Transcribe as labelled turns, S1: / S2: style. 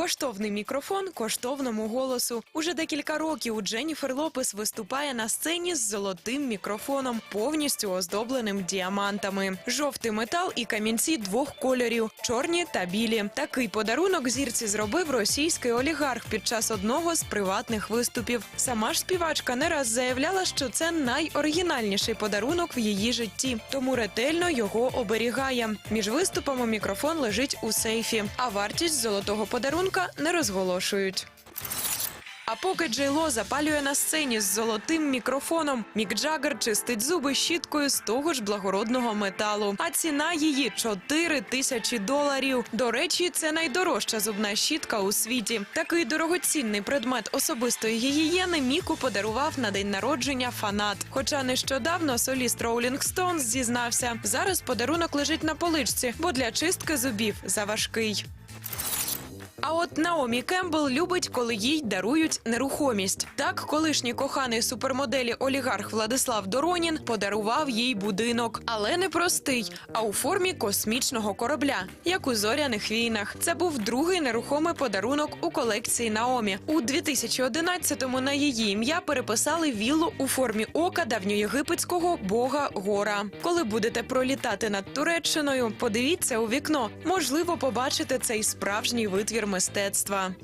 S1: Коштовний мікрофон коштовному голосу. Уже декілька років Дженніфер Лопес виступає на сцені з золотим мікрофоном, повністю оздобленим діамантами. Жовтий метал і камінці двох кольорів чорні та білі. Такий подарунок зірці зробив російський олігарх під час одного з приватних виступів. Сама ж співачка не раз заявляла, що це найоригінальніший подарунок в її житті, тому ретельно його оберігає. Між виступами мікрофон лежить у сейфі, а вартість золотого подарунка не розголошують. А поки Джейло запалює на сцені з золотим мікрофоном, Мік Джаггер чистить зуби щіткою з того ж благородного металу. А ціна її 4 тисячі доларів. До речі, це найдорожча зубна щітка у світі. Такий дорогоцінний предмет особистої гігієни Міку подарував на день народження фанат. Хоча нещодавно соліст Rolling Stones зізнався, зараз подарунок лежить на поличці, бо для чистки зубів заважкий. А от Наомі Кембл любить, коли їй дарують нерухомість. Так, колишній коханий супермоделі олігарх Владислав Доронін подарував їй будинок, але не простий, а у формі космічного корабля, як у зоряних війнах. Це був другий нерухомий подарунок у колекції Наомі. У 2011-му на її ім'я переписали віллу у формі ока давньоєгипетського бога Гора. Коли будете пролітати над Туреччиною, подивіться у вікно. Можливо, побачите цей справжній витвір мистецтва.